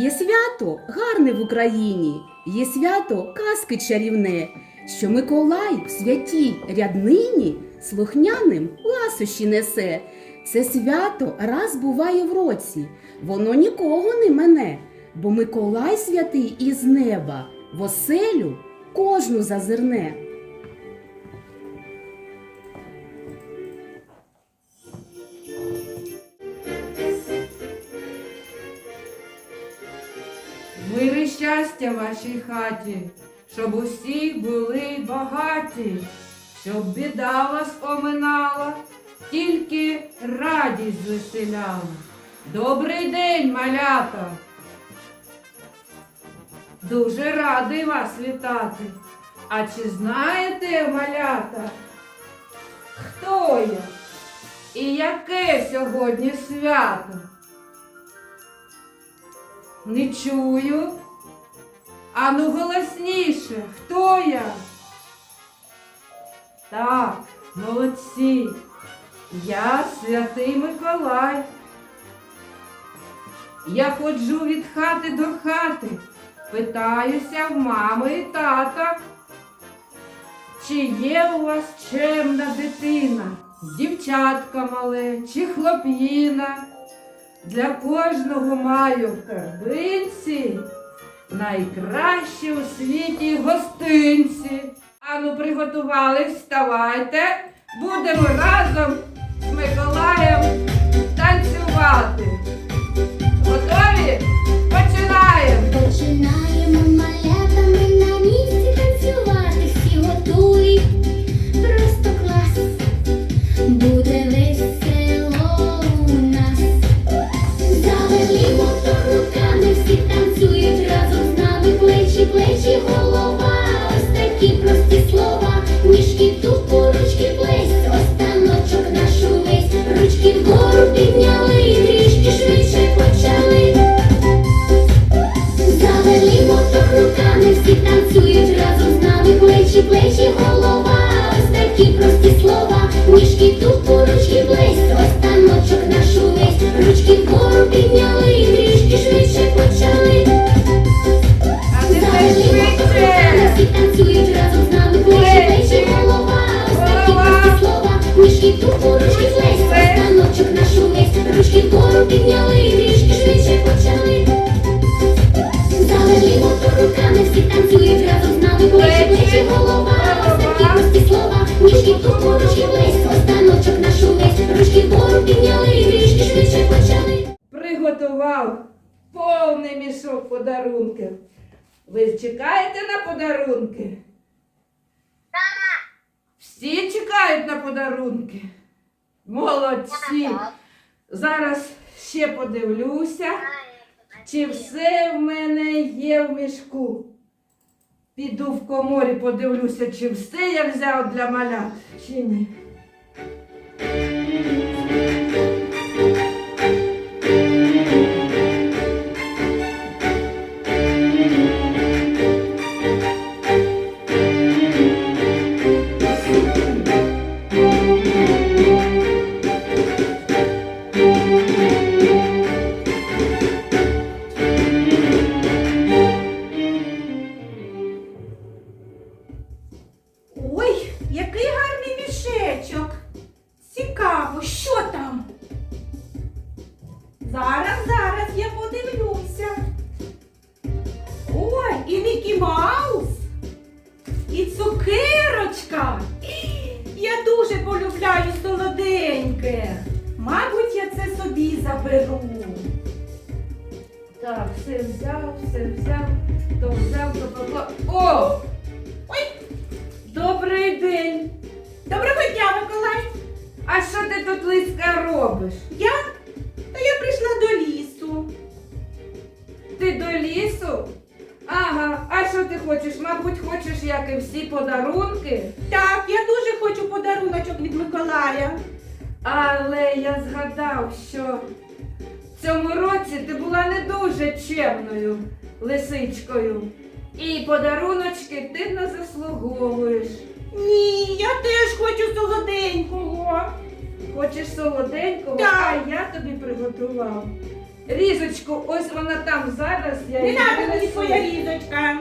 Є свято гарне в Україні, є свято казки чарівне, що Миколай в святій ряднині слухняним ласощі несе. Це свято раз буває в році, воно нікого не мене, бо Миколай святий із неба в оселю кожну зазирне. Щастя вашій хаті, щоб усі були багаті, щоб біда вас оминала, тільки радість звеселяла. Добрий день, малята! Дуже радий вас вітати. А чи знаєте, малята, хто я і яке сьогодні свято? Не чую. Ану голосніше, хто я? Так, молодці. Я святий Миколай. Я ходжу від хати до хати, питаюся в мами і тата. Чи є у вас чемна дитина, дівчатка мале чи хлоп'їна? Для кожного маю в торбинці найкращі у світі гостинці. Ану, приготувались, вставайте, будемо разом з Миколаєм танцювати. Готові? Починаємо! Починаємо малятами ручки блесь, останочок наш увесь, ручки вгору підняли, швидше почали. Завели мотор руками, всі танцюють разом з нами, плечі, плечі, голова, ось такі прості слова, ніжки ручки останочок наш увесь, ручки вгору підняли, і трішки швидше почали. Приготував повний мішок подарунків. Ви чекаєте на подарунки? Всі чекають на подарунки. Молодці. Зараз ще подивлюся, чи все в мене є в мішку. Піду в коморі, подивлюся, чи все я взяв для малят, чи ні. Полюбляю солоденьке. Мабуть, я це собі заберу. Так, все взяв, все взяв, то взяв, то поклав. О! Ой, Добрий день! доброго дня, Миколай. А що ти тут лиска робиш? Я? Та я прийшла до лісу. Ти до лісу? Ага, а що ти хочеш? Мабуть, хочеш, як і всі подарунки? Так, я дуже хочу подаруночок від Миколая. Але я згадав, що в цьому році ти була не дуже чемною лисичкою. І подаруночки ти не заслуговуєш. Ні, я теж хочу солоденького. Хочеш солоденького, Так. а я тобі приготував. Різочку, ось вона там зараз. Я Не її треба мені принесу. твоя різочка.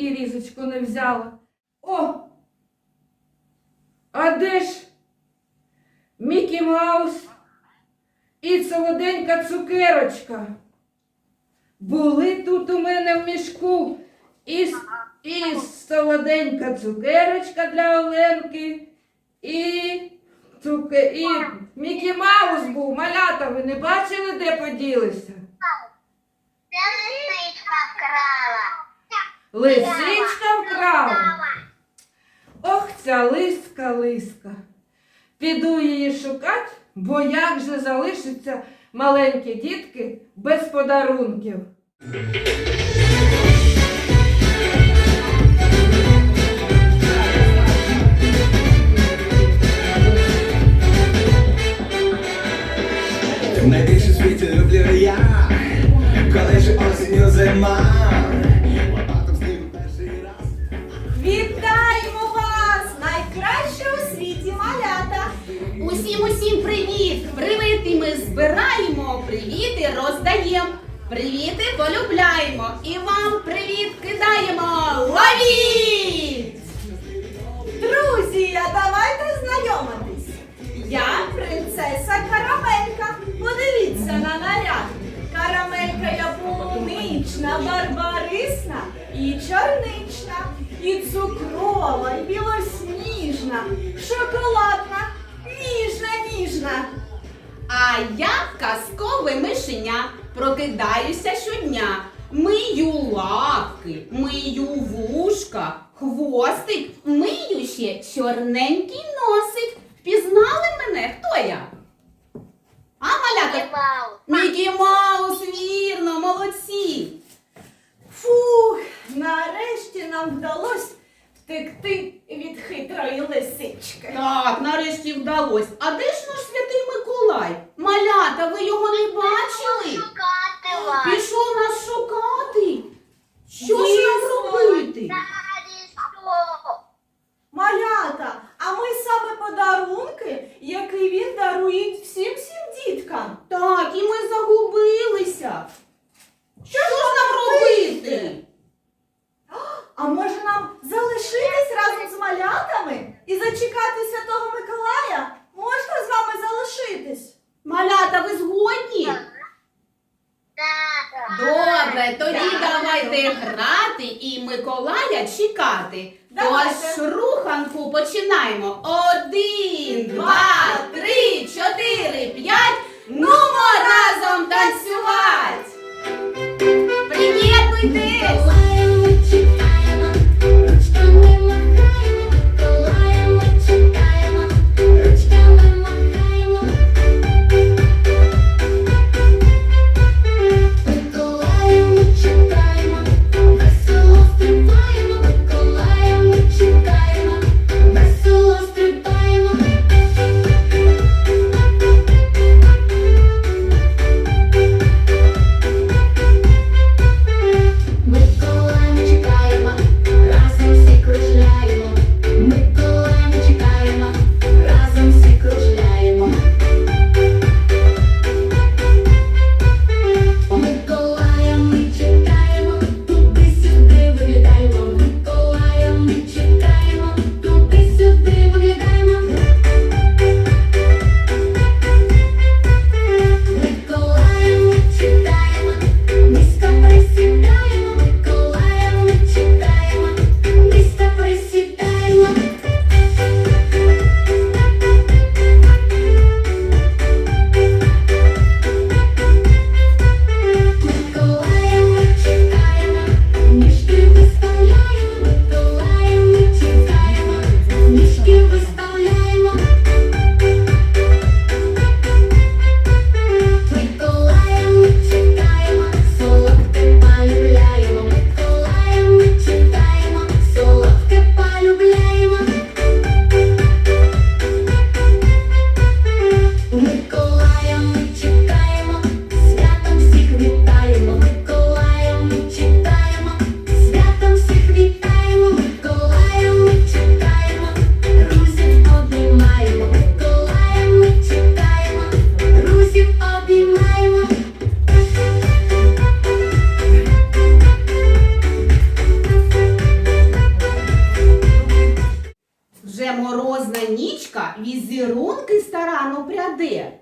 І різочку не взяла. О! А де ж Мікі Маус і солоденька цукерочка? Були тут у мене в мішку і, і солоденька цукерочка для Оленки, і, цуке, і Мікі Маус був, малята, ви не бачили, де поділися? Лисичка вкрала. Лисичка вкрала. Ох, ця лиска, лиска. Піду її шукати, бо як же залишаться маленькі дітки без подарунків. Найбільше в світі люблю я, коли ж осінню зима. Усім усім привіт! Привіти ми збираємо, привіти роздаємо. Привіти полюбляємо і вам привіт кидаємо. Ловіть! Друзі, а давайте знайомитись. Я принцеса Карамелька. Подивіться на наряд. Карамелька я полунична, барбарисна і чорнична, і цукрова, і білосніжна, шоколадна, ніжна, ніжна. А я казкове мишеня, прокидаюся щодня. Мию лапки, мию вушка, хвостик, мию ще чорненький носик. Впізнали мене? Хто я? А, малята? Мікі Маус, вірно, молодці. Фух, нарешті нам вдалося втекти від хитрої лисички. Так, нарешті вдалось. А де ж наш святий рано пряде.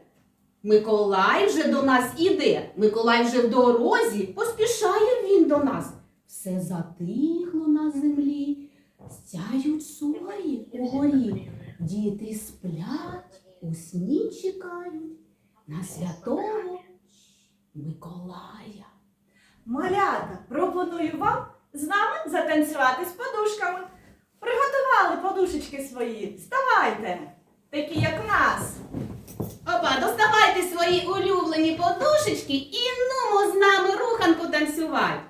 Миколай вже до нас іде, Миколай вже в дорозі, поспішає він до нас. Все затихло на землі, стяють сухарі у горі. Діти сплять, у сні чекають на святого Миколая. Малята, пропоную вам з нами затанцювати з подушками. Приготували подушечки свої. Вставайте! такі як нас. Опа, доставайте свої улюблені подушечки і нумо з нами руханку танцювати.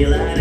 realize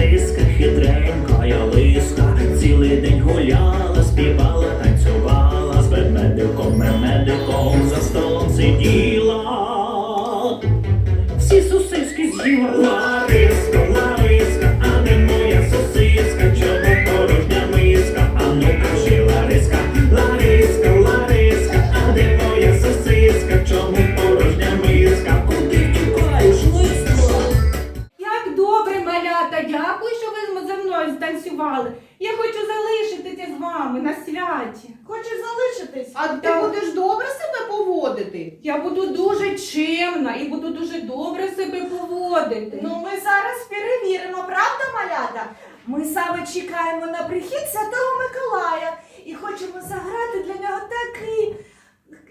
Німа і буду дуже добре себе поводити. Ну, ми зараз перевіримо, правда, малята? Ми саме чекаємо на прихід Святого Миколая і хочемо заграти для нього такий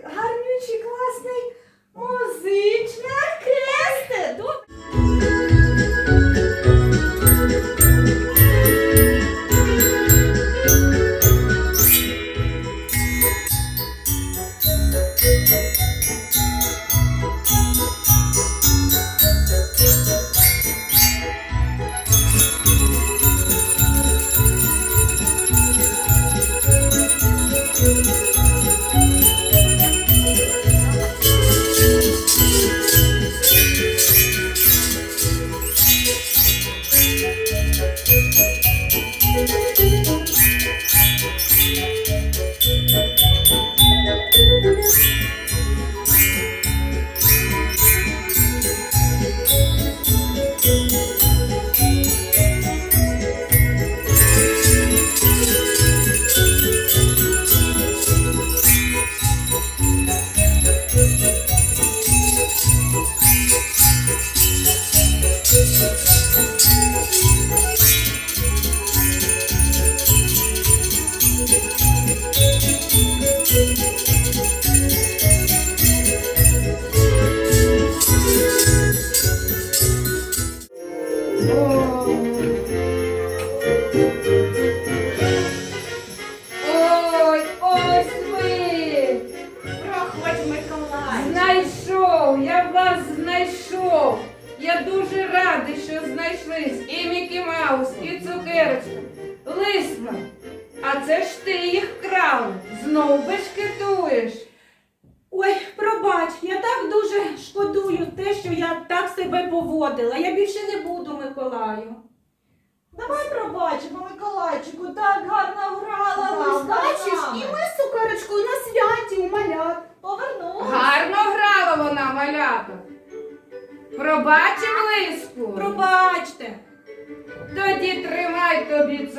гарнючий класний музичний оркестр.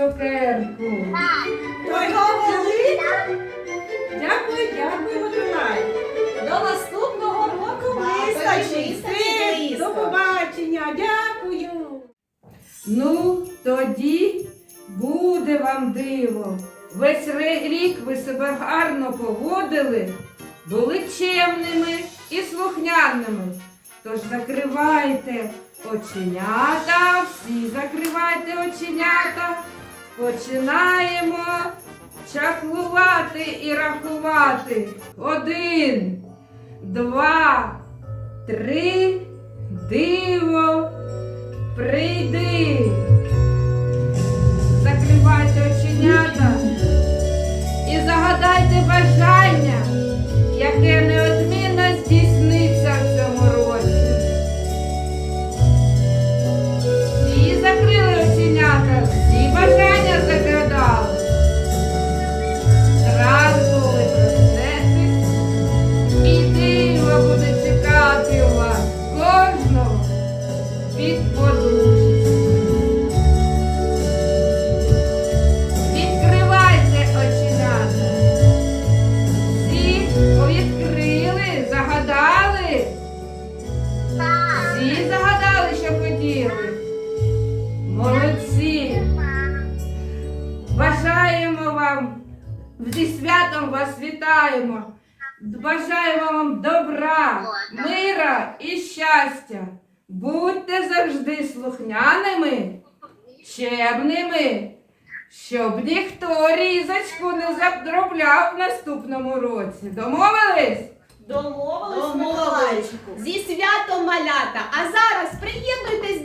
Цукерку. Така велика. Дякую, дякую, Миколай. До наступного року вистачить. Все, до побачення, дякую. Ну, тоді буде вам диво. Весь рік ви себе гарно поводили, були чемними і слухняними. Тож закривайте оченята, всі закривайте оченята. Починаємо чаклувати і рахувати. Один, два, три, диво. Прийди. Закривайте оченята і загадайте бажання, яке неодмінно Please. Чемними, щоб ніхто різочку не заробляв в наступному році. Домовились? Домовились. Миколайчику. Зі святом малята! А зараз приєднуйте